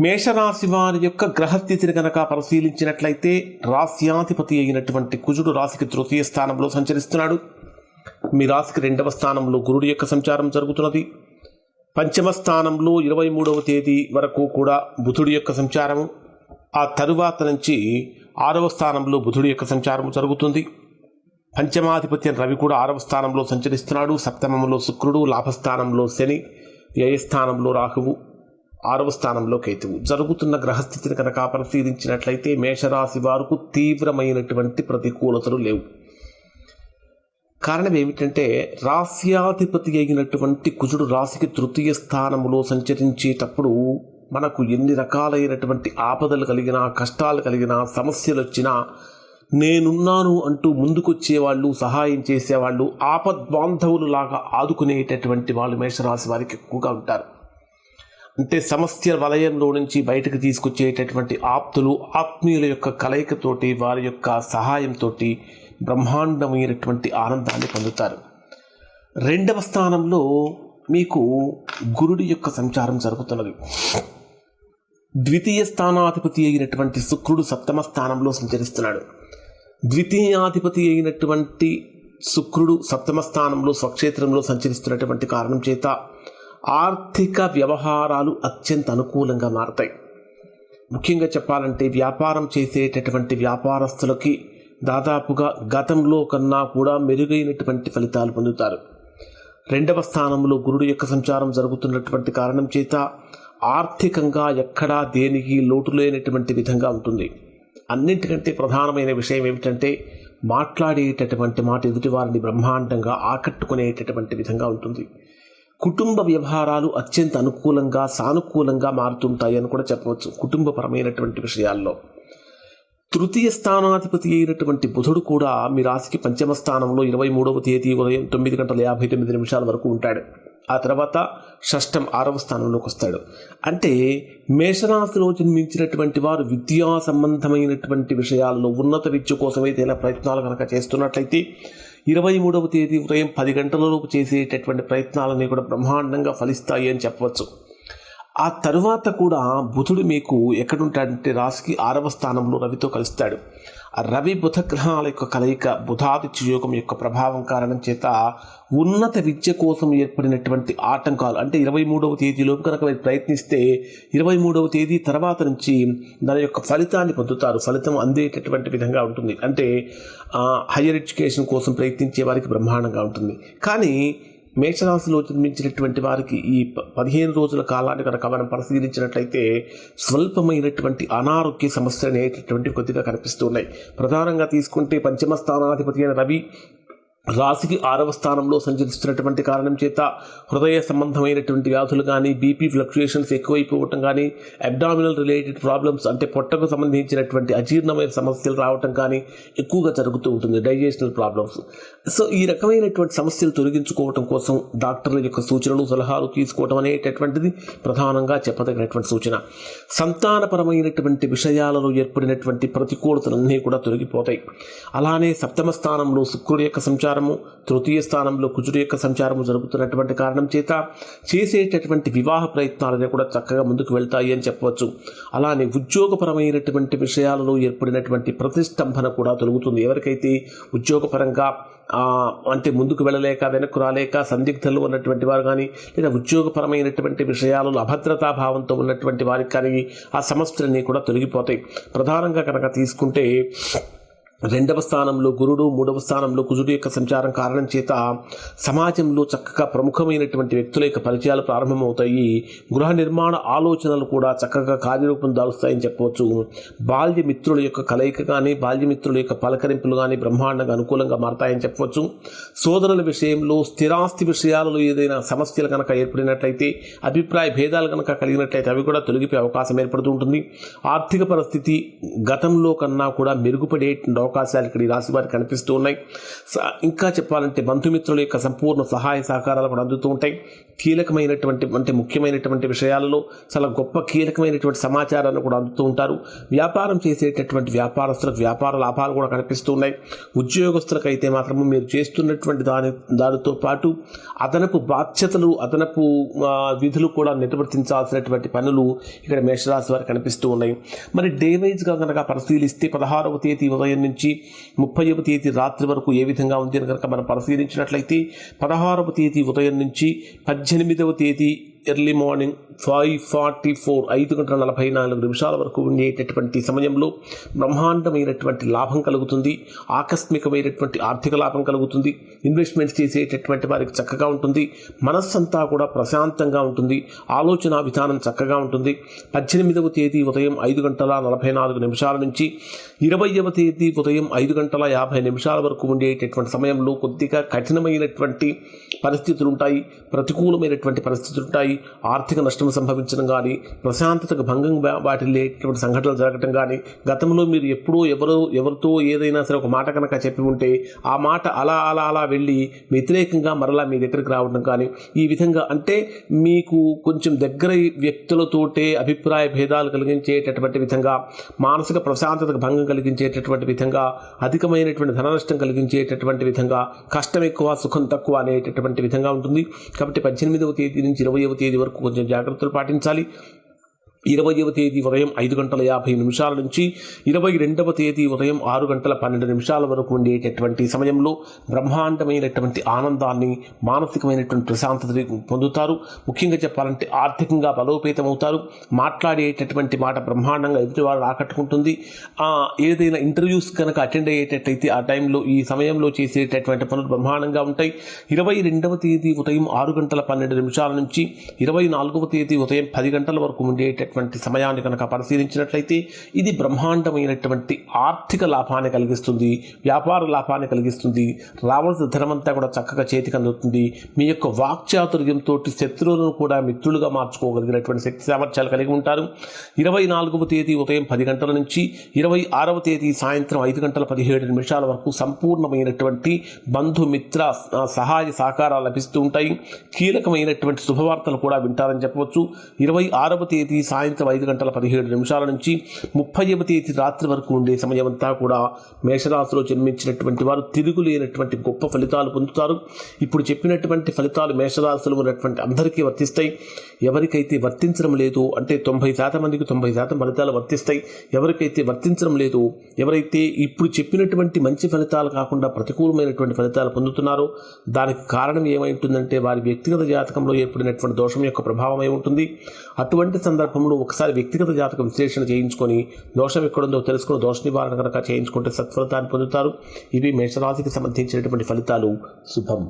మేషరాశి వారి యొక్క గ్రహస్థితిని కనుక పరిశీలించినట్లయితే రాశ్యాధిపతి అయినటువంటి కుజుడు రాశికి తృతీయ స్థానంలో సంచరిస్తున్నాడు. మీ రాశికి రెండవ స్థానంలో గురుడు యొక్క సంచారం జరుగుతున్నది. పంచమ స్థానంలో ఇరవై మూడవ తేదీ వరకు కూడా బుధుడి యొక్క సంచారము. ఆ తరువాత నుంచి ఆరవ స్థానంలో బుధుడి యొక్క సంచారం జరుగుతుంది. పంచమాధిపత్యం రవి కూడా ఆరవ స్థానంలో సంచరిస్తున్నాడు. సప్తమంలో శుక్రుడు లాభస్థానంలో శని వ్యయస్థానంలో రాహువు. ఆరవ స్థానంలో కేతువు జరుగుతున్న గ్రహస్థితిని కనుక పరిశీలించినట్లయితే మేషరాశి వారికి తీవ్రమైనటువంటి ప్రతికూలతలు లేవు. కారణం ఏమిటంటే రాస్యాధిపతి అయినటువంటి కుజుడు రాశికి తృతీయ స్థానంలో సంచరించేటప్పుడు మనకు ఎన్ని రకాలైనటువంటి ఆపదలు కలిగినా కష్టాలు కలిగినా సమస్యలు వచ్చినా నేనున్నాను అంటూ ముందుకొచ్చేవాళ్ళు సహాయం చేసేవాళ్ళు ఆపద్బాంధవులు లాగా ఆదుకునేటటువంటి వాళ్ళు మేషరాశి వారికి ఎక్కువగా ఉంటారు. అంటే సమస్య వలయంలో నుంచి బయటకు తీసుకొచ్చేటటువంటి ఆప్తులు ఆత్మీయుల యొక్క కలయికతోటి వారి యొక్క సహాయంతో బ్రహ్మాండమైనటువంటి ఆనందాన్ని పొందుతారు. రెండవ స్థానంలో మీకు గురుడి యొక్క సంచారం జరుగుతున్నది. ద్వితీయ స్థానాధిపతి అయినటువంటి శుక్రుడు సప్తమ స్థానంలో సంచరిస్తున్నాడు. ద్వితీయాధిపతి అయినటువంటి శుక్రుడు సప్తమ స్థానంలో స్వక్షేత్రంలో సంచరిస్తున్నటువంటి కారణం చేత ఆర్థిక వ్యవహారాలు అత్యంత అనుకూలంగా మారతాయి. ముఖ్యంగా చెప్పాలంటే వ్యాపారం చేసేటటువంటి వ్యాపారస్తులకి దాదాపుగా గతంలో కన్నా కూడా మెరుగైనటువంటి ఫలితాలు పొందుతారు. రెండవ స్థానంలో గురుడు యొక్క సంచారం జరుగుతున్నటువంటి కారణం చేత ఆర్థికంగా ఎక్కడా దేనికి లోటు లేనటువంటి విధంగా ఉంటుంది. అన్నింటికంటే ప్రధానమైన విషయం ఏమిటంటే మాట్లాడేటటువంటి మాట ఎదుటి వారిని బ్రహ్మాండంగా ఆకట్టుకునేటటువంటి విధంగా ఉంటుంది. కుటుంబ వ్యవహారాలు అత్యంత అనుకూలంగా సానుకూలంగా మారుతుంటాయి అని కూడా చెప్పవచ్చు కుటుంబపరమైనటువంటి విషయాల్లో. తృతీయ స్థానాధిపతి అయినటువంటి బుధుడు కూడా మీ రాశికి పంచమ స్థానంలో ఇరవై మూడవ తేదీ ఉదయం తొమ్మిది గంటల యాభై తొమ్మిది నిమిషాల వరకు ఉంటాడు. ఆ తర్వాత షష్టం ఆరవ స్థానంలోకి వస్తాడు. అంటే మేషరాశిలో జన్మించినటువంటి వారు విద్యా సంబంధమైనటువంటి విషయాల్లో ఉన్నత విద్య కోసం ఏదైనా ప్రయత్నాలు కనుక చేస్తున్నట్లయితే ఇరవై మూడవ తేదీ ఉదయం పది గంటలలోపు చేసేటటువంటి ప్రయత్నాలన్నీ కూడా బ్రహ్మాండంగా ఫలిస్తాయి అని చెప్పవచ్చు. ఆ తరువాత కూడా బుధుడు మీకు ఎక్కడుంటాడంటే రాశికి ఆరవ స్థానంలో రవితో కలుస్తాడు. రవి బుధ గ్రహాల యొక్క కలయిక బుధాదిత్య యోగం యొక్క ప్రభావం కారణం చేత ఉన్నత విద్య కోసం ఏర్పడినటువంటి ఆటంకాలు. అంటే ఇరవై మూడవ తేదీలోపు కనుక మీరు ప్రయత్నిస్తే ఇరవై మూడవ తేదీ తర్వాత నుంచి దాని యొక్క ఫలితాన్ని పొందుతారు. ఫలితం అందేటటువంటి విధంగా ఉంటుంది. అంటే హయ్యర్ ఎడ్యుకేషన్ కోసం ప్రయత్నించే వారికి బ్రహ్మాండంగా ఉంటుంది. కానీ మేషరాశిలో జన్మించినటువంటి వారికి ఈ పదిహేను రోజుల కాలాన్ని కనుక మనం పరిశీలించినట్లయితే స్వల్పమైనటువంటి అనారోగ్య సమస్యలు అనేటటువంటి కొద్దిగా కనిపిస్తున్నాయి ప్రధానంగా తీసుకుంటే పంచమ స్థానాధిపతి అయిన రవి రాశికి ఆరవ స్థానంలో సంచరిస్తున్నటువంటి కారణం చేత హృదయ సంబంధమైనటువంటి వ్యాధులు కానీ బీపీ ఫ్లక్చుయేషన్స్ ఎక్కువైపోవటం కానీ అబ్డామినల్ రిలేటెడ్ ప్రాబ్లమ్స్ అంటే పొట్టకు సంబంధించినటువంటి అజీర్ణమైన సమస్యలు రావటం కానీ ఎక్కువగా జరుగుతూ ఉంటుంది డైజెషనల్ ప్రాబ్లమ్స్ సో ఈ రకమైనటువంటి సమస్యలు తొలగించుకోవటం కోసం డాక్టర్ల యొక్క సూచనలు సలహాలు తీసుకోవటం అనేటటువంటిది ప్రధానంగా చెప్పదగినటువంటి సూచన. సంతానపరమైనటువంటి విషయాలలో ఏర్పడినటువంటి ప్రతికూలతలన్నీ కూడా తొలగిపోతాయి. అలానే సప్తమ స్థానంలో శుక్రుడి యొక్క సంచారం సంచారము తృతీయ స్థానంలో కుజుడు యొక్క సంచారము జరుగుతున్నటువంటి కారణం చేత చేసేటటువంటి వివాహ ప్రయత్నాలనే కూడా చక్కగా ముందుకు వెళ్తాయి అని చెప్పవచ్చు. అలానే ఉద్యోగపరమైనటువంటి విషయాలలో ఏర్పడినటువంటి ప్రతిష్టంభన కూడా తొలుగుతుంది. ఎవరికైతే ఉద్యోగపరంగా అంటే ముందుకు వెళ్ళలేక వెనక్కు రాలేక సందిగ్ధలు ఉన్నటువంటి వారు కానీ లేదా ఉద్యోగపరమైనటువంటి విషయాలలో అభద్రతా భావంతో ఉన్నటువంటి వారికి కానీ ఆ సమస్యలన్నీ కూడా తొలగిపోతాయి. ప్రధానంగా కనుక తీసుకుంటే రెండవ స్థానంలో గురుడు మూడవ స్థానంలో కుజుడు యొక్క సంచారం కారణం చేత సమాజంలో చక్కగా ప్రముఖమైనటువంటి వ్యక్తుల యొక్క పరిచయాలు ప్రారంభమవుతాయి. గృహ నిర్మాణ ఆలోచనలు కూడా చక్కగా కార్యరూపం దాలుస్తాయని చెప్పవచ్చు. బాల్య మిత్రుల యొక్క కలయిక కానీ బాల్య మిత్రుల యొక్క పలకరింపులు కానీ బ్రహ్మాండంగా అనుకూలంగా మారతాయని చెప్పవచ్చు. సోదరుల విషయంలో స్థిరాస్తి విషయాలలో ఏదైనా సమస్యలు కనుక ఏర్పడినట్లయితే అభిప్రాయ భేదాలు కనుక కలిగినట్లయితే అవి కూడా తొలగిపోయే అవకాశం ఏర్పడుతూ ఉంటుంది. ఆర్థిక పరిస్థితి గతంలో కన్నా కూడా మెరుగుపడే అవకాశాలు ఇక్కడ ఈ రాశి వారికి కనిపిస్తూ ఉన్నాయి. స- ఇంకా చెప్పాలంటే బంధుమిత్రుల యొక్క సంపూర్ణ సహాయ సహకారాలు కూడా అందుతూ ఉంటాయి. కీలకమైనటువంటి అంటే ముఖ్యమైనటువంటి విషయాలలో చాలా గొప్ప కీలకమైనటువంటి సమాచారాన్ని కూడా అందుతూ ఉంటారు. వ్యాపారం చేసేటటువంటి వ్యాపారస్తులకు వ్యాపార లాభాలు కూడా కనిపిస్తూ ఉన్నాయి. ఉద్యోగస్తులకు అయితే మాత్రము మీరు చేస్తున్నటువంటి దాని దానితో పాటు అదనపు బాధ్యతలు అదనపు విధులు కూడా నిర్వర్తించాల్సినటువంటి పనులు ఇక్కడ మేషరాశి వారికి కనిపిస్తూ ఉన్నాయి. మరి డే వైజ్గా కనుక పరిశీలిస్తే పదహారవ తేదీ ఉదయం నుంచి ముప్పైవ తేదీ రాత్రి వరకు ఏ విధంగా ఉంది అని కనుక మనం పరిశీలించినట్లయితే పదహారవ తేదీ ఉదయం నుంచి పద్దెనిమిదవ తేదీ early morning five forty four ఐదు గంటల నలభై నాలుగు నిమిషాల వరకు ఉండేటటువంటి సమయంలో బ్రహ్మాండమైనటువంటి లాభం కలుగుతుంది ఆకస్మికమైనటువంటి ఆర్థిక లాభం కలుగుతుంది ఇన్వెస్ట్మెంట్స్ చేసేటటువంటి వారికి చక్కగా ఉంటుంది మనస్సంతా కూడా ప్రశాంతంగా ఉంటుంది ఆలోచన విధానం చక్కగా ఉంటుంది. పద్దెనిమిదవ తేదీ ఉదయం ఐదు గంటల నలభై నాలుగు నిమిషాల నుంచి ఇరవైవ తేదీ ఉదయం ఐదు గంటల యాభై నిమిషాల వరకు ఉండేటటువంటి సమయంలో కొద్దిగా కఠినమైనటువంటి పరిస్థితులు ఉంటాయి ప్రతికూలమైనటువంటి పరిస్థితులు ఉంటాయి ఆర్థిక నష్టం సంభవించడం కానీ ప్రశాంతతకు భంగం వా- వాటిల్లేటువంటి సంఘటనలు జరగటం కానీ గతంలో మీరు ఎప్పుడూ ఎవరో ఎవరితో ఏదైనా సరే ఒక మాట కనుక చెప్పి ఉంటే ఆ మాట అలా అలా అలా వెళ్ళి వ్యతిరేకంగా మరలా మీ దగ్గరికి రావడం కానీ ఈ విధంగా అంటే మీకు కొంచెం దగ్గర వ్యక్తులతోటే అభిప్రాయ భేదాలు కలిగించేటటువంటి విధంగా మానసిక ప్రశాంతతకు భంగం కలిగించేటటువంటి విధంగా అధికమైనటువంటి ధన నష్టం కలిగించేటటువంటి విధంగా కష్టం ఎక్కువ సుఖం తక్కువ అనేటటువంటి విధంగా ఉంటుంది. కాబట్టి పద్దెనిమిదవ తేదీ నుంచి ఇరవైవ తేదీ వరకు కొంచెం జాగ్రత్తలు పాటించాలి ఇరవైవ తేదీ ఉదయం ఐదు గంటల యాభై నిమిషాల నుంచి ఇరవై రెండవ తేదీ ఉదయం ఆరు గంటల పన్నెండు నిమిషాల వరకు ఉండేటటువంటి సమయంలో బ్రహ్మాండమైనటువంటి ఆనందాన్ని మానసికమైనటువంటి ప్రశాంతతని పొందుతారు. ముఖ్యంగా చెప్పాలంటే ఆర్థికంగా బలోపేతం అవుతారు మాట్లాడేటటువంటి మాట బ్రహ్మాండంగా ఎదుటి వాళ్ళు ఆకట్టుకుంటుంది ఏదైనా ఇంటర్వ్యూస్ కనుక అటెండ్ అయ్యేటట్టయితే ఆ టైంలో ఈ సమయంలో చేసేటటువంటి పనులు బ్రహ్మాండంగా ఉంటాయి. ఇరవై రెండవ తేదీ ఉదయం ఆరు గంటల పన్నెండు నిమిషాల నుంచి ఇరవై నాలుగవ తేదీ ఉదయం పది గంటల వరకు ఉండేటటువంటి సమయాన్ని కనుక పరిశీలించినట్లయితే ఇది బ్రహ్మాండమైనటువంటి ఆర్థిక లాభాన్ని కలిగిస్తుంది వ్యాపార లాభాన్ని కలిగిస్తుంది. రావాల్సిన ధనమంతా కూడా చక్కగా చేతికి అందుతుంది. మీ యొక్క వాక్చాతుర్యంతో శత్రువులను కూడా మిత్రులుగా మార్చుకోగలిగినటువంటి శక్తి సామర్థ్యాలు కలిగి ఉంటారు. ఇరవై నాలుగవ తేదీ ఉదయం పది గంటల నుంచి ఇరవై ఆరవ తేదీ సాయంత్రం ఐదు గంటల పదిహేడు నిమిషాల వరకు సంపూర్ణమైనటువంటి బంధుమిత్ర సహాయ సహకారాలు లభిస్తూ ఉంటాయి. కీలకమైనటువంటి శుభవార్తలు కూడా వింటారని చెప్పవచ్చు. ఇరవై ఆరవ తేదీ సాయంత్రం ఐదు గంటల పదిహేడు నిమిషాల నుంచి ముప్పైవ తేదీ రాత్రి వరకు ఉండే సమయమంతా కూడా మేషరాశిలో జన్మించినటువంటి వారు తిరుగులేనటువంటి గొప్ప ఫలితాలు పొందుతారు. ఇప్పుడు చెప్పినటువంటి ఫలితాలు మేషరాశిలో ఉన్నటువంటి అందరికీ వర్తిస్తాయి. ఎవరికైతే వర్తించడం లేదు అంటే తొంభై శాతం మందికి తొంభై శాతం ఫలితాలు వర్తిస్తాయి. ఎవరికైతే వర్తించడం లేదు ఎవరైతే ఇప్పుడు చెప్పినటువంటి మంచి ఫలితాలు కాకుండా ప్రతికూలమైనటువంటి ఫలితాలు పొందుతున్నారో దానికి కారణం ఏమై ఉంటుందంటే వారి వ్యక్తిగత జాతకంలో ఏర్పడినటువంటి దోషం యొక్క ప్రభావం ఏముంటుంది? అటువంటి సందర్భంలో ఒకసారి వ్యక్తిగత జాతక విశ్లేషణ చేయించుకొని దోషం ఎక్కడుందో తెలుసుకుని దోష నివారణ కనుక చేయించుకుంటే సత్ఫలితాన్ని పొందుతారు. ఇవి మేషరాశికి సంబంధించినటువంటి ఫలితాలు. శుభం.